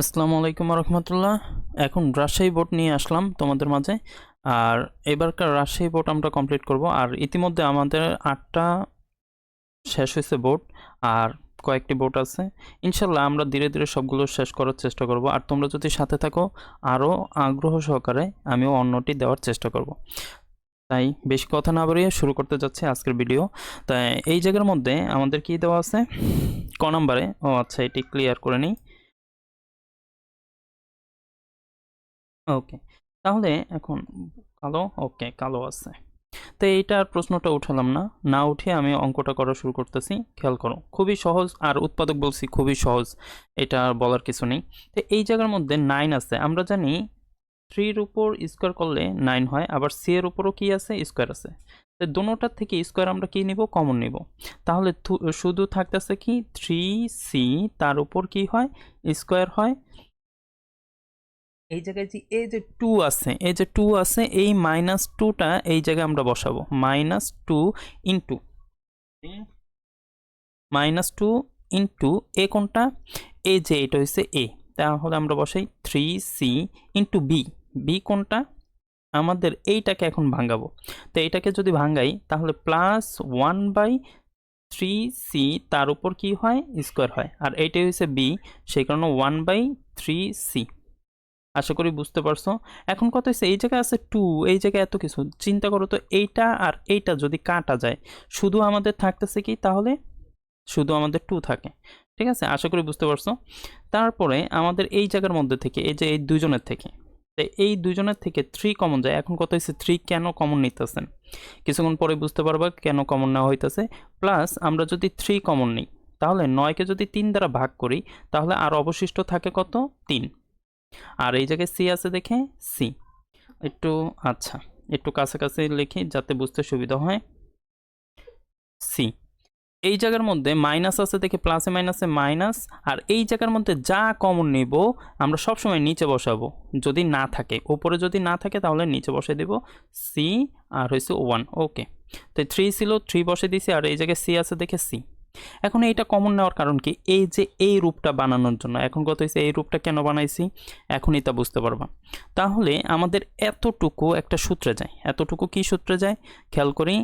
আসসালামু আলাইকুম রহমতুল্লাহ। এখন রাজশাহী বোর্ড নিয়ে আসলাম তোমাদের মাঝে। আর এবারকার রাজশাহী বোর্ড আমরা কমপ্লিট করব। আর ইতিমধ্যে আমাদের আটটা শেষ হয়েছে বোর্ড, আর কয়েকটি বোর্ড আছে। ইনশাল্লাহ আমরা ধীরে ধীরে সবগুলো শেষ করার চেষ্টা করব। আর তোমরা যদি সাথে থাকো, আরও আগ্রহ সহকারে আমিও অন্যটি দেওয়ার চেষ্টা করব। তাই বেশি কথা না বাড়িয়ে শুরু করতে যাচ্ছি আজকের ভিডিও। তাই এই জায়গার মধ্যে আমাদের কি দেওয়া আছে? ক নাম্বারে। ও আচ্ছা এটি ক্লিয়ার করে নিই। ওকে, তাহলে এখন কালো, ওকে, কালো আছে। তো এইটার প্রশ্নটা উঠালাম না না উঠে আমি অঙ্কটা করা শুরু করতেছি, খেয়াল করো। খুবই সহজ আর উৎপাদক বলছি খুবই সহজ, এটা বলার কিছু নেই। তো এই জায়গার মধ্যে নাইন আছে, আমরা জানি থ্রির উপর স্কোয়ার করলে নাইন হয়, আবার সি এর উপরও কি আছে? স্কোয়ার আছে। তো দোনোটার থেকে স্কোয়ার আমরা কি নিব? কমন নিব। তাহলে শুধু থাকতেছে কি? থ্রি সি তার উপর কি হয়? স্কোয়ার হয়। এই জায়গায় যে এই যে টু আছে, এই যে টু আছে, এই মাইনাস টুটা এই জায়গায় আমরা বসাবো। Minus two into minus two into এ কোনটা? এ যে এটা হচ্ছে এ তাহলে আমরা বসাই three C into B B কোনটা? আমাদের এইটাকে এখন ভাঙাবো। তো এইটাকে যদি ভাঙাই, তাহলে plus one by three C তার উপর কি হয়? স্কোয়ার হয়। আর এইটাই হচ্ছে বি সেই কারণে ওয়ান বাই থ্রি সি আশা করি বুঝতে পারছ। এখন কথা হচ্ছে এই জায়গায় আছে টু এই জায়গায় এত কিছু। চিন্তা করো তো, এইটা আর এইটা যদি কাটা যায়, শুধু আমাদের থাকতেছে কি? তাহলে শুধু আমাদের টু থাকে। ঠিক আছে? আশা করি বুঝতে পারছ। তারপরে আমাদের এই জায়গার মধ্যে থেকে, এই যে এই দুজনের থেকে এই দুজনের থেকে থ্রি কমন যায়। এখন কত হচ্ছে থ্রি কেন কমন নিতেছেন? কিছুক্ষণ পরে বুঝতে পারবা কেন কমন নেওয়া হইতেছে। প্লাস আমরা যদি থ্রি কমন নিই, তাহলে নয়কে যদি তিন দ্বারা ভাগ করি, তাহলে আর অবশিষ্ট থাকে কত? তিন। আর এই জায়গায় সি আছে দেখে সি একটু আচ্ছা একটু কাছাকাছি লিখি যাতে বুঝতে সুবিধা হয়। সি এই জায়গার মধ্যে মাইনাস আছে দেখে প্লাসে মাইনাসে মাইনাস আর এই জায়গার মধ্যে যা কমন নেব, আমরা সবসময় নিচে বসাবো। যদি না থাকে ওপরে যদি না থাকে তাহলে নিচে বসে দেব সি আর হয়েছে ওয়ান ওকে তো থ্রি ছিল থ্রি বসে দিছি, আর এই জায়গায় সি আছে দেখে সি এখন এইটা কমন নেওয়ার কারণ কি? এই যে এই রূপটা বানানোর জন্য। এখন কত হয়েছে এই রূপটা কেন বানাইছি? এখনই তা বুঝতে পারবা। তাহলে আমাদের এতটুকু একটা সূত্রে যায়। এতটুকু কি সূত্রে যায়? খেয়াল করি।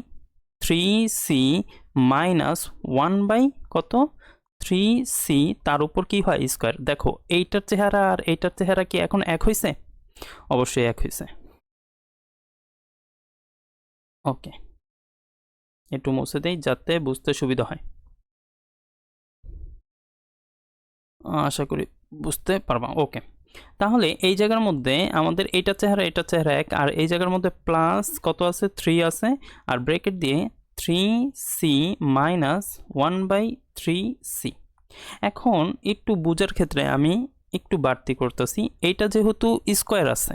Three C minus one by কত? থ্রি সি তার উপর কি হয়? স্কোয়ার দেখো, এইটার চেহারা আর এইটার চেহারা কি এখন এক হয়েছে অবশ্যই এক হয়েছে ওকে একটু মুছে দেই যাতে বুঝতে সুবিধা হয়। আশা করি বুঝতে পারবা। ওকে। তাহলে এই জায়গার মধ্যে আমাদের এইটা চেহারা, এটা চেহারা এক, আর এই জায়গার মধ্যে প্লাস কত আছে? থ্রি আছে। আর ব্রেকেট দিয়ে three C minus one by three C এখন একটু বোঝার ক্ষেত্রে আমি একটু বাড়তি করতেছি। এইটা যেহেতু স্কোয়ার আছে,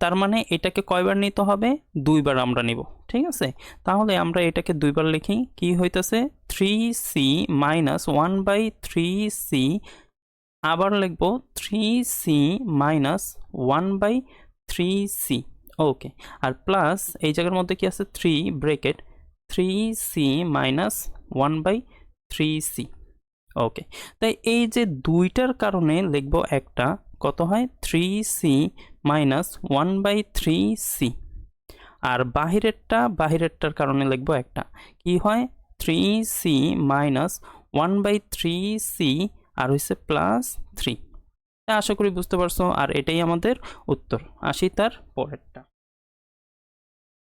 তার মানে এটাকে কয়বার নিতে হবে? দুইবার আমরা নিব, ঠিক আছে? তাহলে আমরা এটাকে দুইবার লিখি, কি হইতেছে? Three C minus one by three C আবার লিখব three C minus one by three C okay R plus এই জায়গার মধ্যে কি আছে? Three bracket three C minus one by three C okay তাই এই যে দুইটার কারণে লিখব একটা, কত হয়? Three C minus one by three C আর বাহিরেরটা, বাহিরেরটার কারণে লিখব একটা। কি হয়? Three C minus one by three C আর হয়েছে প্লাস থ্রি আশা করি বুঝতে পারছ, আর এটাই আমাদের উত্তর। আসি তার পরেরটা।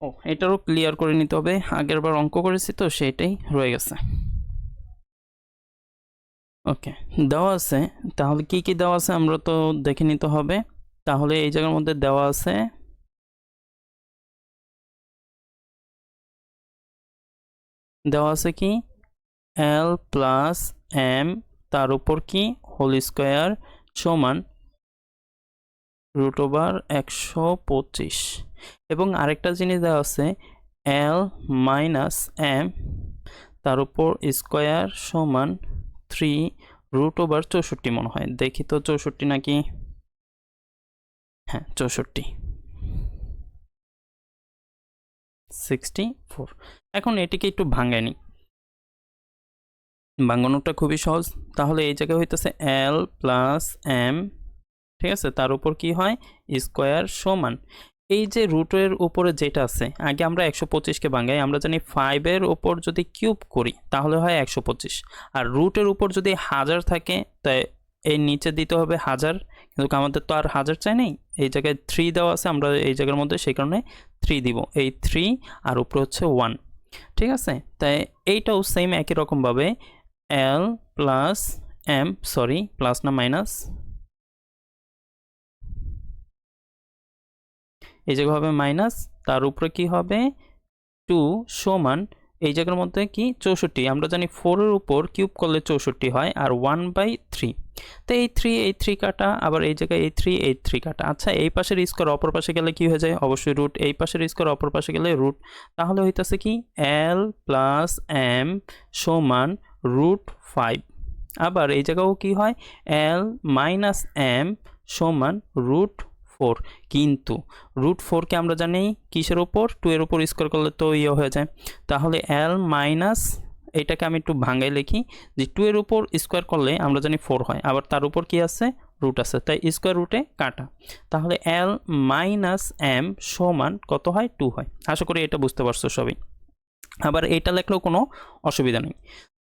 ও, এটারও ক্লিয়ার করে নিতে হবে। আগের বার অঙ্ক করেছি তো, সেটাই রয়ে গেছে। ওকে, দেওয়া আছে। তাহলে কি কি দেওয়া আছে আমরা তো দেখে নিতে হবে। তাহলে এই জায়গার মধ্যে দেওয়া আছে দেওয়া আছে কি? এল প্লাস এম তার উপর কি? হোল স্কোয়ার সমান রুট ওভার একশো পঁচিশ। এবং আরেকটা জিনিস দেওয়া আছে, এল মাইনাস এম তার উপর স্কোয়ার সমান থ্রি রুট ওভার চৌষট্টি মনে হয়। দেখি তো চৌষট্টি নাকি? হ্যাঁ চৌষট্টি। Sixty four. এখন এটিকে একটু ভাঙায় নিই খুবই সহজ। তাহলে এই জায়গায় হইতেছে এল প্লাস এম ঠিক আছে? তার উপর কি হয়? স্কোয়ার সমান। এই যে রুটের উপরে যেটা আছে, আগে আমরা একশো পঁচিশকে ভাঙাই আমরা জানি ফাইভের উপর যদি কিউব করি, তাহলে হয় একশো পঁচিশ। আর রুটের উপর যদি হাজার থাকে তাই এই নিচে দিতে হবে হাজার। কিন্তু আমাদের তো আর হাজার চাই নেই। এই জায়গায় থ্রি দেওয়া আছে, আমরা এই জায়গার মধ্যে সেই কারণে থ্রি দিব। এই থ্রি আর উপরে হচ্ছে ওয়ান ঠিক আছে? তাই এইটাও সেম একই রকমভাবে L plus M sorry plus না মাইনাস এই যে হবে মাইনাস তার উপরে কি হবে? টু সমান এই জায়গার মধ্যে কি? চৌষট্টি। আমরা জানি ফোরের উপর কিউব করলে চৌষট্টি হয় আর ওয়ান বাই থ্রি তো এই থ্রি এই থ্রি কাটা, আবার এই জায়গায় এই থ্রি এই থ্রি কাটা। আচ্ছা এই পাশের স্কোয়ার অপর পাশে গেলে কি হয়ে যায়? অবশ্যই রুট এই পাশের স্কোয়ার অপর পাশে গেলে রুট তাহলে হইতেছে কি? এল প্লাস এম সমান রুট ফাইভ আবার এই জায়গাও কি হয়? এল মাইনাস এম সমান রুট ফোর। কিন্তু রুট ফোরকে আমরা জানি কিসের ওপর টু এর ওপর স্কোয়ার করলে তো ইয়ে হয়ে যায়। তাহলে এল মাইনাস এটাকে আমি একটু ভাঙাই লিখি যে টু এর উপর স্কোয়ার করলে আমরা জানি ফোর হয়। আবার তার উপর কি আছে? রুট আছে। তাই স্কোয়ার রুটে কাটা। তাহলে এল মাইনাস এম সমান কত হয়? টু হয়। আশা করি এটা বুঝতে পারছ সবই। আবার এটা লেখলেও কোনো অসুবিধা নেই।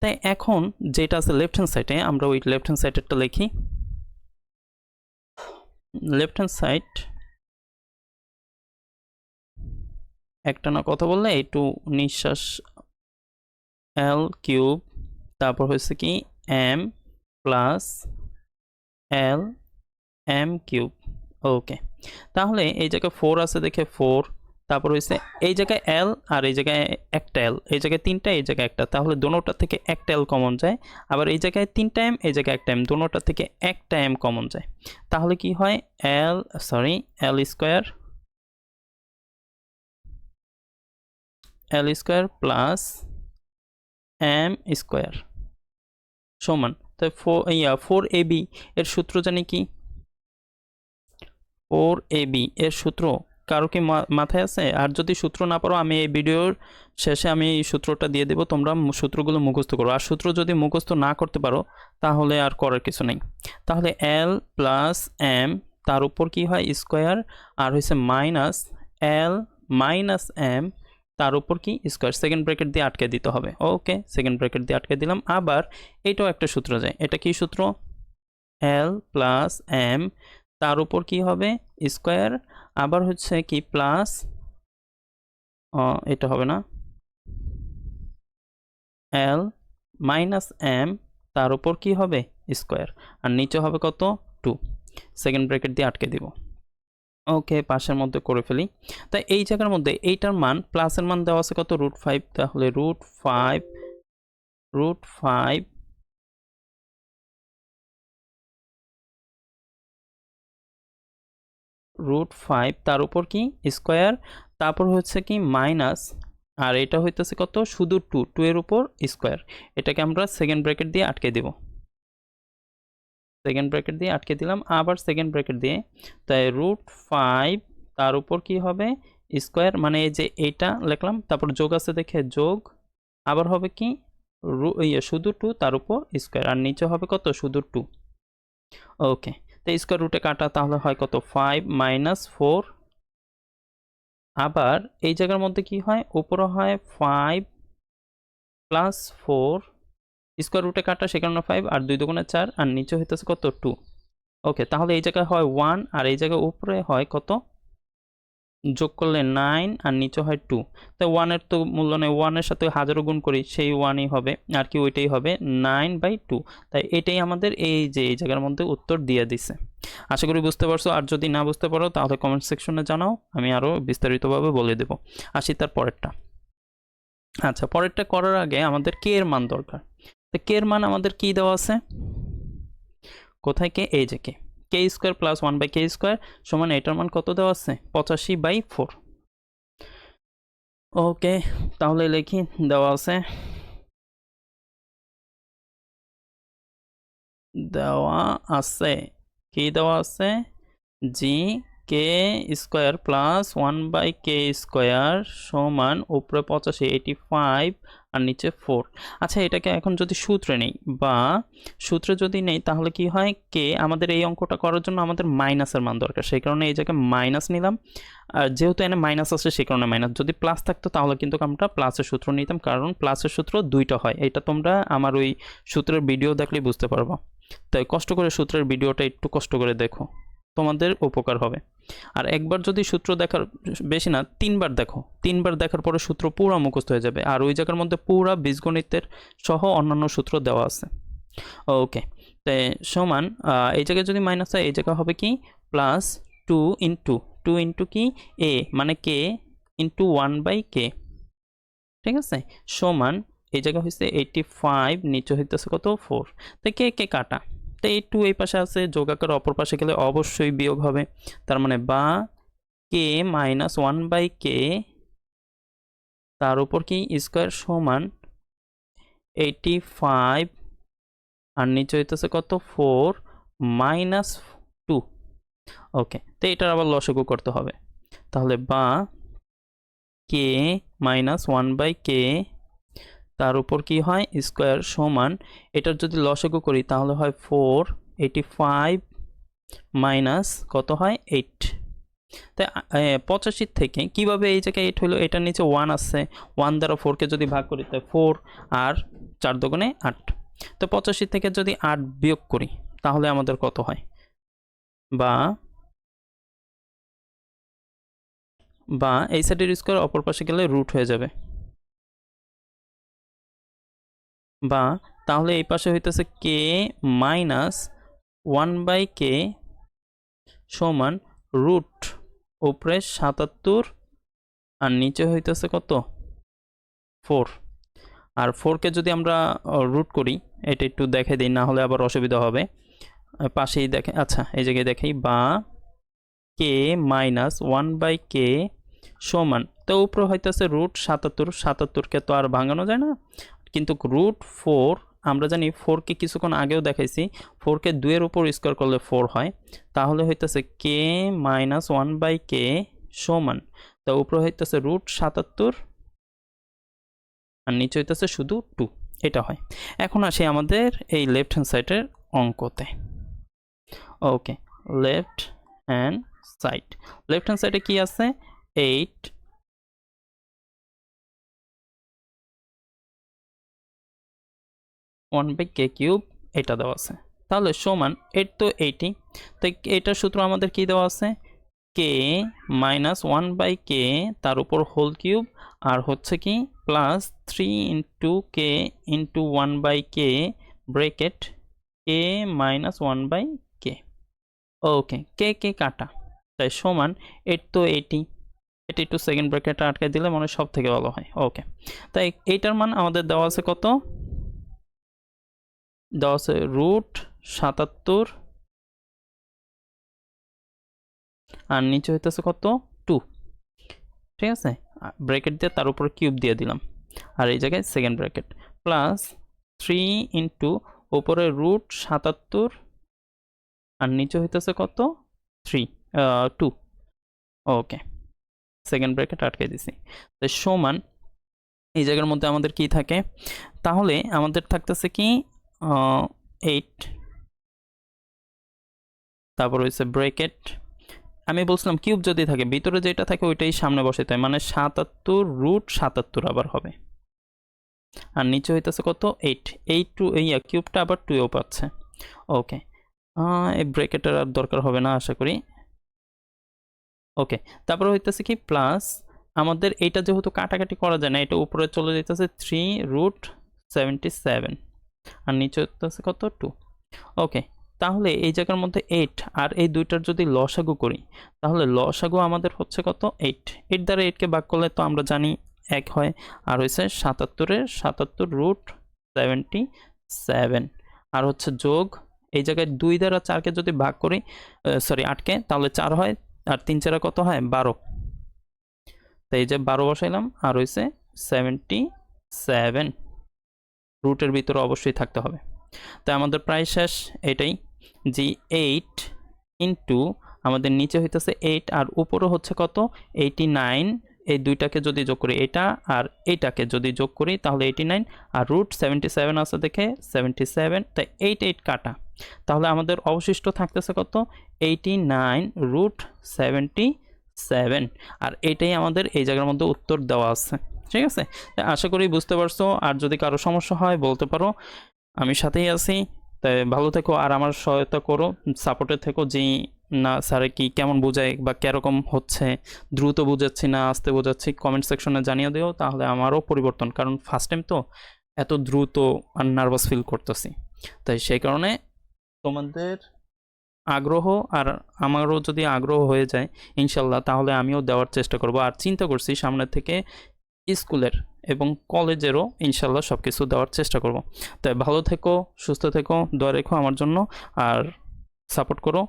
তাই এখন যেটা আছে লেফট হ্যান্ড সাইডে আমরা ওই লেফট হ্যান্ড সাইডেরটা লিখি। লেফট হ্যান্ড সাইড একটা না কথা বললে একটু নিঃশ্বাস এল কিউব তারপর হয়েছে কি M plus L M cube okay তাহলে এই জায়গায় ফোর আছে দেখে ফোর তারপর হয়েছে এই জায়গায় এল আর এই জায়গায় একটা এল এই জায়গায় তিনটা, এই জায়গায় একটা। তাহলে দোনোটা থেকে একটা এল কমন যায়। আবার এই জায়গায় তিনটা এম এই জায়গায় একটা এম দোনোটা থেকে একটা এম কমন যায়। তাহলে কি হয়? L sorry L square L square plus M square সমান। তো four yeah four A B এর সূত্র জানি কি? ফোর এ বি এর সূত্র কারও কি মাথায় আছে? আর যদি সূত্র না পারো, আমি এই ভিডিওর শেষে আমি এই সূত্রটা দিয়ে দেবো, তোমরা সূত্রগুলো মুখস্থ করো। আর সূত্র যদি মুখস্থ না করতে পারো, তাহলে আর করার কিছু নেই। তাহলে এল প্লাস এম তার উপর কি হয়? স্কোয়ার আর হয়েছে মাইনাস এল মাইনাস এম তার উপর কি? স্কোয়ার সেকেন্ড ব্র্যাকেট দিয়ে আটকে দিতে হবে। ওকে সেকেন্ড ব্র্যাকেট দিয়ে আটকে দিলাম। আবার এটাও একটা সূত্র যায়। এটা কি সূত্র? এল প্লাস এম তার উপর কি হবে? স্কোয়ার। আবার হচ্ছে কি? প্লাস এটা হবে না? এল মাইনাস এম, তার উপর কি হবে? স্কোয়ার। আর নিচে হবে কত? টু। সেকেন্ড ব্র্যাকেট দিয়ে আটকে দিব। ওকে, পাশের মধ্যে করে ফেলি। তাই এই জায়গার মধ্যে এইটার মান, প্লাসের মান দেওয়া আছে কত? রুট ফাইভ, তাহলে root five root five root five তার উপর কি? স্কোয়ার তারপর হচ্ছে কি মাইনাস আর এটা হইতেছে কত? শুধু টু টু এর উপর স্কোয়ার এটাকে আমরা সেকেন্ড ব্র্যাকেট দিয়ে আটকে দেব। সেকেন্ড ব্র্যাকেট দিয়ে আটকে দিলাম, আবার সেকেন্ড ব্র্যাকেট দিয়ে। তাই রুট ফাইভ তার উপর কি হবে? স্কোয়ার মানে এই যে এইটা লিখলাম, তারপর যোগ আছে দেখে যোগ, আবার হবে কি? ইয়ে শুধু টু তার উপর স্কোয়ার আর নিচে হবে কত? শুধু টু ওকে তো স্কোয়ার রুটে কাটা তাহলে হয় কত? ফাইভ মাইনাস ফোর আবার এই জায়গার মধ্যে কি হয়? উপরে হয় ফাইভ প্লাস ফোর স্কোয়ার রুটে কাটা সেখানে ফাইভ আর দুই দুগুণে চার, আর নিচে হইতেছে কত? টু ওকে তাহলে এই জায়গায় হয় ওয়ান আর এই জায়গায় উপরে হয় কত? যোগ করলে নাইন আর নিচে হয় টু তো ওয়ানের তো মূল্য নেই। ওয়ানের সাথে হাজারো গুণ করি, সেই ওয়ানই হবে, আর কি ওইটাই হবে নাইন বাই টু তাই এটাই আমাদের এই যে, এই জায়গার মধ্যে উত্তর দিয়ে দিছে। আশা করি বুঝতে পারছ। আর যদি না বুঝতে পারো, তাহলে কমেন্ট সেকশনে জানাও। আমি আরও বিস্তারিতভাবে বলে দেব। আসি তার পরেরটা। আচ্ছা পরেরটা করার আগে আমাদের কে এর মান দরকার। তো কে এর মান আমাদের কি দেওয়া আছে? কোথায় কে এই যে K K square plus one by K square সমান এটার মান কত দেওয়া আছে? পঁচাশি বাই ফোর ওকে তাহলে লিখি, দেওয়া আছে। দেওয়া আছে, কি দেওয়া আছে? জি K square plus one by K square সমান উপরে পঁচাশি এইটি ফাইভ আর নিচে ফোর আচ্ছা এটাকে এখন যদি সূত্রে নেই বা সূত্রে যদি নেই, তাহলে কি হয়? কে আমাদের এই অঙ্কটা করার জন্য আমাদের মাইনাসের মান দরকার। সেই কারণে এই জায়গায় মাইনাস নিলাম। আর যেহেতু এনে মাইনাস আছে সেই কারণে মাইনাস যদি প্লাস থাকতো, তাহলে কিন্তু আমরা প্লাসের সূত্র নিতাম, কারণ প্লাসের সূত্র দুইটা হয়। এটা তোমরা আমার ওই সূত্রের ভিডিও দেখলেই বুঝতে পারব। তাই কষ্ট করে সূত্রের ভিডিওটা একটু কষ্ট করে দেখো। তোমাদের উপকার হবে। আর একবার যদি সূত্র দেখার বেশি না, তিনবার দেখো। তিনবার দেখার পরে সূত্র পুরো মুখস্থ হয়ে যাবে। আর ওই জায়গার মধ্যে পুরা বীজগণিতের সহ অন্যান্য সূত্র দেওয়া আছে। ওকে তাই সমান এই জায়গায় যদি মাইনাস হয়, এই জায়গা হবে কি? Plus two into two into কি? এ মানে K into one by K ঠিক আছে? সমান, এই জায়গা হচ্ছে এইটি ফাইভ নিচে হইতেছে কত? ফোর তো কে কে কাটা? তো এই টু এই পাশে আছে যোগাকার অপর পাশে গেলে অবশ্যই বিয়োগ হবে। তার মানে বা K minus one by K, তার উপর কি স্কোয়ার সমান এইটি ফাইভ আর নিচে হইতেছে কত? ফোর মাইনাস টু ওকে তো এটার আবার লসগু করতে হবে। তাহলে বা K minus one by K তার উপর কি হয়? স্কোয়ার সমান, এটার যদি লসগু করি, তাহলে হয় ফোর, এইটি ফাইভ মাইনাস কত হয়? এইট। তাই পঁচাশির থেকে কীভাবে এই জায়গায় এইট হলো? এটার নিচে ওয়ান আসছে ওয়ান দ্বারা ফোরকে যদি ভাগ করি তাই ফোর আর চার দোকানে আট। তো পঁচাশি থেকে যদি আট বিয়োগ করি, তাহলে আমাদের কত হয়? বা বা এই সাইডের স্কোয়ার অপর পাশে গেলে রুট হয়ে যাবে। বা তাহলে এই পাশে হইতেছে K minus one by K সমান রুট উপরে সাতাত্তর আর নিচে হইতেছে কত? ফোর আর ফোরকে যদি আমরা রুট করি, এটা একটু দেখে দিই, না হলে আবার অসুবিধা হবে। পাশেই দেখে আচ্ছা এই জায়গায় দেখাই, বা K minus one by K সমান, তো উপরে হইতেছে রুট সাতাত্তর, সাতাত্তরকে তো আর ভাঙানো যায় না। কিন্তু রুট ফোর আমরা জানি ফোরকে কিছুক্ষণ আগেও দেখাইছি ফোরকে দুয়ের উপর স্কোয়ার করলে ফোর হয়। তাহলে হইতেছে K minus one by K সমান। তা উপরে হইতেছে রুট সাতাত্তর, আর নিচে হইতেছে শুধু টু এটা হয়। এখন আসি আমাদের এই লেফট হ্যান্ড সাইডের অঙ্কতে। Okay left hand side left hand সাইডে কি আছে? Eight one by K cube এটা দেওয়া আছে। তাহলে সমান এইট তো এইটি তো এটার সূত্র আমাদের কি দেওয়া আছে? K minus one by K তার উপর হোল কিউব আর হচ্ছে কি plus three into K into one by K bracket K minus one by K okay K K কাটা। তাই সমান এইট তো এইটি এটি একটু সেকেন্ড ব্রেকেটটা আটকে দিলে মনে সব থেকে ভালো হয়। ওকে তাই এইটার মান আমাদের দেওয়া আছে কত? দেওয়া আছে রুট সাতাত্তর। আর নিচে হইতেছে কত? টু। ঠিক আছে? ব্র্যাকেট দিয়ে তার উপর কিউব দিয়ে দিলাম। আর এই জায়গায় second bracket. Plus three into ওপরে রুট সাতাত্তর। আর নিচে হইতেছে কত? Three two. Okay. Second bracket আটকে দিছি। তো সমান এই জায়গার মধ্যে আমাদের কি থাকে? তাহলে আমাদের থাকতেছে কি? এইট তারপর হচ্ছে ব্রেকেট আমি বলছিলাম কিউব যদি থাকে, ভিতরে যেটা থাকে ওইটাই সামনে বসে তাই মানে সাতাত্তর রুট সাতাত্তর আবার হবে। আর নিচে হইতেছে কত? এইট এইট টু এই কিউবটা আবার টুয়েও পাচ্ছে। ওকে এই ব্রেকেটের আর দরকার হবে না, আশা করি। ওকে তারপর হইতেছে কি? প্লাস আমাদের এইটা যেহেতু কাটাকাটি করা যায় না, এটা উপরে চলে যেতেছে থ্রি রুট সেভেন্টি সেভেন আর নিচে হচ্ছে কত? টু ওকে তাহলে এই জায়গার মধ্যে এইট আর এই দুইটার যদি লসাগু করি, তাহলে লসাগু আমাদের হচ্ছে কত? এইট এইট দ্বারা এইটকে ভাগ করলে তো আমরা জানি এক হয়, আর হয়েছে সাতাত্তরের সাতাত্তর রুট সেভেন্টি সেভেন আর হচ্ছে যোগ, এই জায়গায় দুই দ্বারা চারকে যদি ভাগ করি সরি আটকে তাহলে চার হয়, আর তিন চারা কত হয়? বারো। তো এই যে বারো বসাইলাম, আর হয়েছে সেভেন্টি সেভেন রুটের ভিতরে অবশ্যই থাকতে হবে। তাই আমাদের প্রায় শেষ এটাই জি এইট ইন্টু আমাদের নিচে হইতেছে এইট আর উপরে হচ্ছে কত? এইটি নাইন এই দুইটাকে যদি যোগ করি এটা আর এইটাকে যদি যোগ করি তাহলে এইটি নাইন আর রুট সেভেন্টি সেভেন আছে দেখে সেভেন্টি সেভেন তাই এইট এইট কাটা। তাহলে আমাদের অবশিষ্ট থাকতেছে কত? Eighty nine root seventy seven আর এটাই আমাদের এই জায়গার মধ্যে উত্তর দেওয়া আছে। ঠিক আছে? আশা করি বুঝতে পারছ। আর যদি কারও সমস্যা হয়, বলতে পারো। আমি সাথেই আছি। তাই ভালো থেকো আর আমার সহায়তা করো। সাপোর্টে থেকো যে, না, স্যারে কি কেমন বোঝায় বা কীরকম হচ্ছে? দ্রুত বোঝাচ্ছি না, আস্তে বোঝাচ্ছি কমেন্ট সেকশনে জানিয়ে দিও, তাহলে আমারও পরিবর্তন। কারণ ফার্স্ট টাইম তো এত দ্রুত আর নার্ভাস ফিল করতেছি। তাই সেই কারণে তোমাদের আগ্রহ আর আমারও যদি আগ্রহ হয়ে যায়, ইনশাল্লাহ তাহলে আমিও দেওয়ার চেষ্টা করব। আর চিন্তা করছি সামনে থেকে স্কুলের এবং কলেজেরও ইনশাল্লাহ সব কিছু দেওয়ার চেষ্টা করব। তাই ভালো থেকো, সুস্থ থেকো, দোয়া রেখো আমার জন্য আর সাপোর্ট করো।